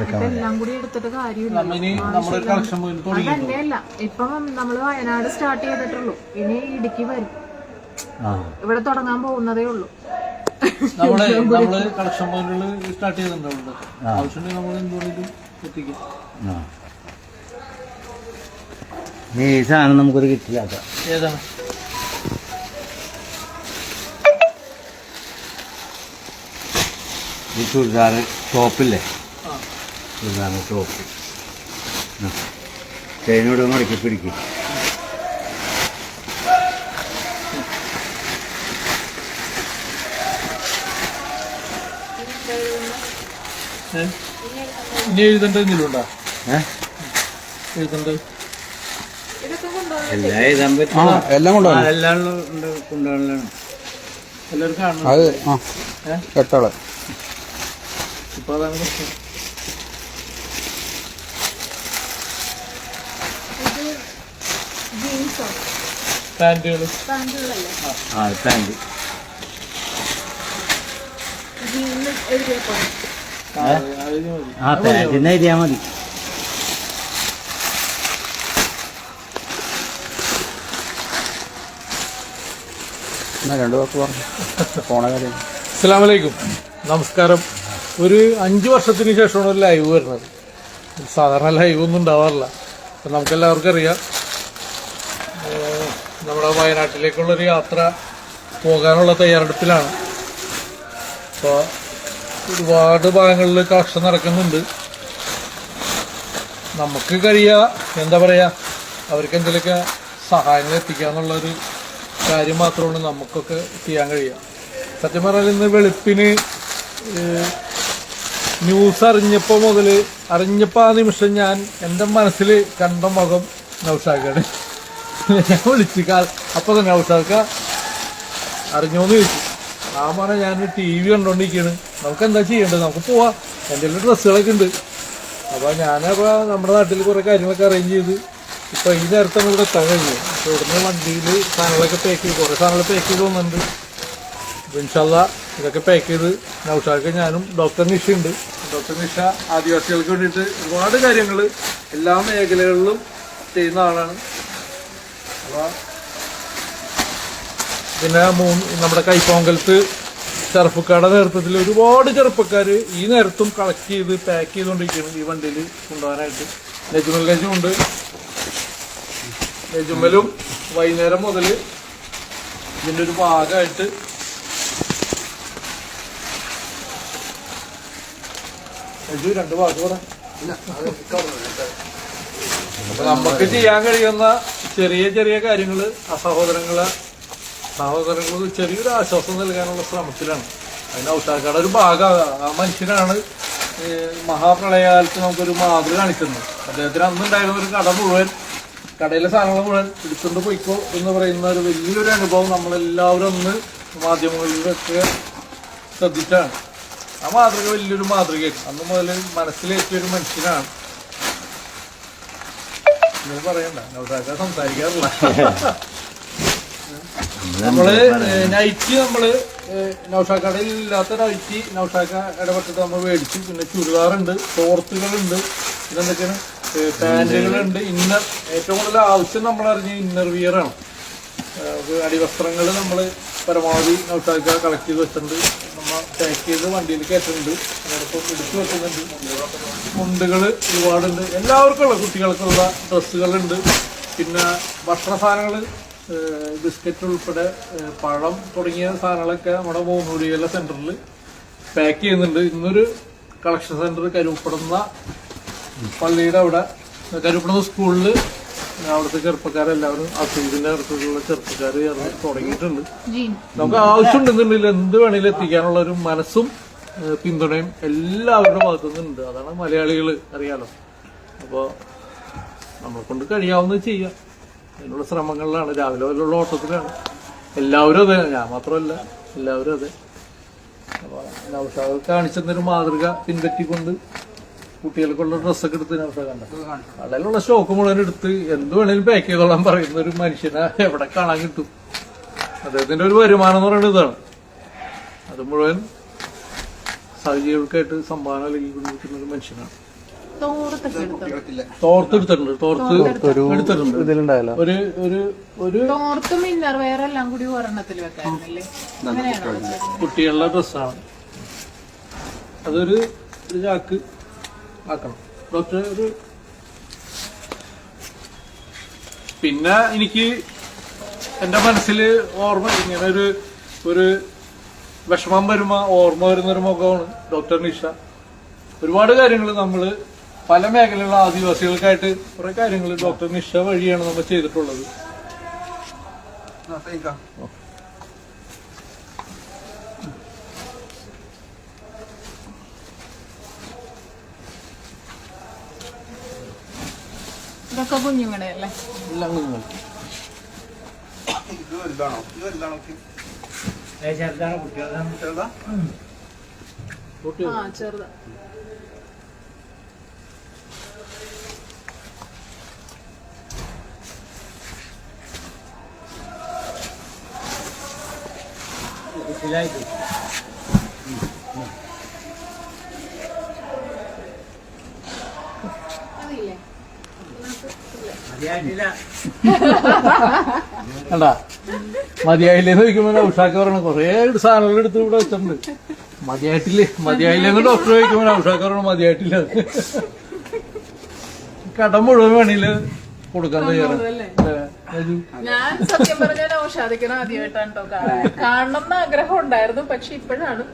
ഇപ്പൊ എല്ലാം കൂടി എടുത്തിട്ട് കാര്യമില്ല. അതന്നെയല്ല. ഇപ്പം നമ്മൾ വയനാട് സ്റ്റാർട്ട് ചെയ്തിട്ടുള്ളൂ. ഇനി ഇടുക്കി വരും. ആ. ഇവിടെ തുടങ്ങാൻ പോകുന്നതേ ഉള്ളൂ. നമ്മൾ നമ്മൾ കളക്ഷൻ പോയിന്റുകൾ സ്റ്റാർട്ട് ചെയ്തിട്ടുണ്ട് ആവശ്യമുണ്ടെങ്കിൽ നമ്മൾ എന്തുകൊണ്ടും എത്തിക്കും. ഈ സാധനം നമുക്കൊരു കിറ്റിലാക്കാം ഏതാണ്? ഈ ചുരിദാർ ടോപ്പില്ലേ ടോപ്പ് ചെയിനോട് മടക്കി പിടിക്കും. ഏ? ഇനി എഴുതേണ്ട എന്തെങ്കിലും ഉണ്ടോ ഏ? എഴുതേണ്ട എല്ലാം എഴുതാൻ പറ്റും. എല്ലാം കൊണ്ടുപോകണം എല്ലാവരും എല്ലാം കൊണ്ടുപോകണം കാണണം. അത് ആ ഏ? ഇപ്പോൾ ഇപ്പൊ അതാണ് പ്രശ്നം ഇത് ആ. പാന്റ്. ആ പാന്റിന് എഴുതിയാൽ മതി. കാര്യം. നമസ്കാരം. ഒരു അഞ്ച് വർഷത്തിന് ശേഷമാണ് ഒരു ലൈവ് വരുന്നത്. സാധാരണ ലൈവ് ഒന്നും ഉണ്ടാവാറില്ല. അപ്പം നമുക്കെല്ലാവർക്കും അറിയാം. നമ്മുടെ വയനാട്ടിലേക്കുള്ളൊരു യാത്ര പോകാനുള്ള തയ്യാറെടുപ്പിലാണ്. അപ്പോൾ ഒരുപാട് ഭാഗങ്ങളിൽ കളക്ഷൻ നടക്കുന്നുണ്ട്. നമുക്ക് കഴിയുക എന്താ പറയുക അവർക്ക് എന്തെങ്കിലുമൊക്കെ സഹായങ്ങൾ എത്തിക്കുക എന്നുള്ളൊരു കാര്യം മാത്രമാണ് നമുക്കൊക്കെ ചെയ്യാൻ കഴിയുക. സത്യം പറഞ്ഞാൽ ഇന്ന് വെളുപ്പിന് ന്യൂസ് അറിഞ്ഞപ്പോൾ മുതൽ അറിഞ്ഞപ്പോൾ ആ നിമിഷം ഞാൻ എന്റെ മനസ്സിൽ കണ്ട മുഖം നൗഷാക്കാണ് ഞാൻ വിളിച്ചു അപ്പൊ തന്നെ നൗഷാക്ക അറിഞ്ഞോന്ന് ചോദിച്ചു. ആ പറഞ്ഞ ഞാൻ ടി വി കണ്ടോണ്ടിരിക്കുകയാണ് നമുക്ക് എന്താ ചെയ്യേണ്ടത്? നമുക്ക് പോവാം. എന്തെങ്കിലും ഡ്രസ്സുകളൊക്കെ ഉണ്ട്. അപ്പോൾ ഞാനപ്പോൾ നമ്മുടെ നാട്ടിൽ കുറേ കാര്യങ്ങളൊക്കെ അറേഞ്ച് ചെയ്ത് ഇപ്പോൾ ഈ നേരത്തെ നമ്മൾ എത്താൻ കഴിഞ്ഞു. അപ്പോൾ ഇവിടുന്ന് വണ്ടിയിൽ സാധനങ്ങളൊക്കെ പാക്ക് ചെയ്ത് കുറേ സാധനങ്ങൾ പാക്ക് ചെയ്ത് വന്നിട്ടുണ്ട്. ഇൻഷല്ല ഇതൊക്കെ പാക്ക് ചെയ്ത് നൗഷാക്ക് ഞാനും ഡോക്ടർ നിഷ ഉണ്ട്. ഡോക്ടർ നിഷ ആദിവാസികൾക്ക് വേണ്ടിയിട്ട് ഒരുപാട് കാര്യങ്ങൾ എല്ലാ മേഖലകളിലും ചെയ്യുന്ന ആളാണ്. പിന്നെ നമ്മുടെ കൈപ്പോങ്കലത്ത് ചെറുപ്പക്കാരുടെ നേതൃത്വത്തിൽ ഒരുപാട് ചെറുപ്പക്കാർ ഈ നേരത്തും കളക്ട് ചെയ്ത് പാക്ക് ചെയ്തുകൊണ്ടിരിക്കുകയാണ് ഈ വണ്ടിയിൽ കൊണ്ടുപോകാനായിട്ട്. നെജുമൽ ഉണ്ട്. നെജുമലും വൈകുന്നേരം മുതൽ ഇതിന്റെ ഒരു ഭാഗമായിട്ട് നെജു രണ്ട് ഭാഗം നമുക്ക് ചെയ്യാൻ കഴിയുന്ന ചെറിയ ചെറിയ കാര്യങ്ങൾ ആ സഹോദരങ്ങളെ സഹോദരങ്ങൾ ചെറിയൊരു ആശ്വാസം നൽകാനുള്ള ശ്രമത്തിലാണ്. അതിന് ഒരു ഭാഗം ആ മനുഷ്യനാണ് മഹാപ്രളയകാലത്ത് നമുക്കൊരു മാതൃക കാണിക്കുന്നത്. അദ്ദേഹത്തിന് അന്നുണ്ടായിരുന്ന ഒരു കട മുഴുവൻ കടയിലെ സാധനങ്ങൾ മുഴുവൻ എടുത്തുകൊണ്ട് പോയിക്കോ എന്ന് പറയുന്ന ഒരു വലിയൊരു അനുഭവം നമ്മളെല്ലാവരും ഒന്ന് മാധ്യമങ്ങളിലൊക്കെ ശ്രദ്ധിച്ചാണ്. ആ മാതൃക വലിയൊരു മാതൃകയാണ് അന്ന് മുതൽ മനസ്സിലേറ്റിയ ഒരു മനുഷ്യനാണ് പറയണ്ട. സംസാരിക്കാറില്ല. നമ്മൾ നൈറ്റ് നമ്മൾ നൗഷാക്കടയിൽ ഇല്ലാത്ത നൈറ്റ് നൗഷാക്ക ഇടപെട്ടിട്ട് നമ്മൾ മേടിച്ചു. പിന്നെ ചുരിദാറുണ്ട് ഷോർട്ടുകളുണ്ട് പിന്നെന്തൊക്കെയാണ് പാന്റുകളുണ്ട്. ഇന്നർ ഏറ്റവും കൂടുതൽ ആവശ്യം നമ്മൾ അറിഞ്ഞ ഇന്നർ വിയർ ആണ് അടിവസ്ത്രങ്ങൾ നമ്മൾ പരമാവധി നോട്ടാക്കുക കളക്ട് ചെയ്ത് വെച്ചിട്ടുണ്ട്. നമ്മൾ പാക്ക് ചെയ്ത് വണ്ടിയിൽ കയറ്റുന്നുണ്ട്. അതോടൊപ്പം എടുത്തു വെക്കുന്നുണ്ട്. മുണ്ടുകൾ ഒരുപാടുണ്ട്. എല്ലാവർക്കും ഉള്ള കുട്ടികൾക്കുള്ള ഡ്രസ്സുകളുണ്ട്. പിന്നെ ഭക്ഷണ സാധനങ്ങൾ ബിസ്ക്കറ്റ് ഉൾപ്പെടെ പഴം തുടങ്ങിയ സാധനങ്ങളൊക്കെ നമ്മുടെ മൂന്നൂടിയുള്ള സെന്ററിൽ പാക്ക് ചെയ്യുന്നുണ്ട്. ഇന്നൊരു കളക്ഷൻ സെന്റർ കരുപ്പെടുന്ന പള്ളിയുടെ അവിടെ കരുപ്പെടുന്ന സ്കൂളിൽ അവിടുത്തെ ചെറുപ്പക്കാരെല്ലാവരും അസീദിന്റെ അടുത്തുള്ള ചെറുപ്പക്കാർ തുടങ്ങിയിട്ടുണ്ട്. നമുക്ക് ആവശ്യമുണ്ടെന്നുണ്ടെങ്കിൽ എന്ത് വേണേലും എത്തിക്കാനുള്ള ഒരു മനസ്സും പിന്തുണയും എല്ലാവരുടെ ഭാഗത്തു നിന്നുണ്ട്. അതാണ് മലയാളികൾ അറിയാലോ. അപ്പോൾ നമ്മളെ കൊണ്ട് കഴിയാവുന്നത് ചെയ്യാം. അതിനുള്ള ശ്രമങ്ങളിലാണ്. രാവിലെ വല്ലുള്ള ഓട്ടത്തിലാണ്. എല്ലാവരും അതെ. ഞാൻ മാത്രമല്ല. എല്ലാവരും അതെ. അപ്പോൾ നൗഷാദ് കാണിച്ചെന്നൊരു മാതൃക പിൻപറ്റിക്കൊണ്ട് കുട്ടികൾക്കുള്ള ഡ്രസ്സൊക്കെ എടുത്ത് കടയിലുള്ള സ്റ്റോക്ക് മുഴുവൻ എടുത്ത് എന്ത് വേണേലും പാക്ക് ചെയ്തോളാൻ പറയുന്ന ഒരു മനുഷ്യനെ എവിടെ കാണാൻ കിട്ടും? അദ്ദേഹത്തിന്റെ ഒരു വരുമാനം എന്ന് പറയുന്നത് ഇതാണ്. അത് മുഴുവൻ സഹജീവികൾക്കായിട്ട് സംഭാവന നൽകിക്കൊണ്ടിരിക്കുന്ന ഒരു മനുഷ്യനാണ്. തോർത്തൊക്കെ എടുത്തിട്ടുണ്ട് തോർത്തെടുത്തിട്ടുണ്ട്. തോർത്ത് എടുത്തിട്ടുണ്ട്. ഒരു ഒരു ഒരു തോർത്തും എല്ലാം കൂടി ഒരെണ്ണത്തിൽ? കുട്ടികളുടെ ഡ്രസ്സാണ്. അതൊരു ഒരു ചാക്ക്. ആക്കണം. ഡോക്ടർ ഒരു പിന്നെ എനിക്ക് എന്റെ മനസ്സിൽ ഓർമ്മ ഇങ്ങനെ ഒരു ഒരു വിഷമം വരുമ ഓർമ്മ വരുന്ന ഒരു മുഖമാണ് ഡോക്ടർ നിഷ. ഒരുപാട് കാര്യങ്ങൾ നമ്മൾ പല മേഖലയിലുള്ള ആദിവാസികൾക്കായിട്ട് കുറെ കാര്യങ്ങൾ ഡോക്ടർ നിഷ വഴിയാണ് നമ്മൾ ചെയ്തിട്ടുള്ളത്. ഇതൊക്കെ കുഞ്ഞുങ്ങളുടെ അല്ലേ എല്ലാം കുഞ്ഞുങ്ങൾ. ചെറുതാണ് കുട്ടികളാണ് ആ ചെറുതാ. കുട്ടിയിലായിട്ട് മതിയായിട്ടില്ല എന്ന് മതിയായില്ലേന്ന് ചോദിക്കുമ്പോ ഉഷാക്ക് പറയണം. കൊറേ സാധനങ്ങൾ എടുത്ത് ഇവിടെ വെച്ചിട്ടുണ്ട്. മതിയായിട്ടില്ലേ? മതിയായില്ലെന്ന് ഡോക്ടർ ചോദിക്കുമ്പോ ഉഷാക്ക് പറയണം മതിയായിട്ടില്ല. കടം മുഴുവൻ വേണില്ല കൊടുക്കാൻ തയ്യാറാണ്? ഞാൻ സത്യം പറഞ്ഞാൽ ഔഷാദിക്കണം ആദ്യമായിട്ടാണ് കേട്ടോ കാണണം കാണണം എന്ന് ആഗ്രഹം ഉണ്ടായിരുന്നു പക്ഷെ ഇപ്പോഴാണ്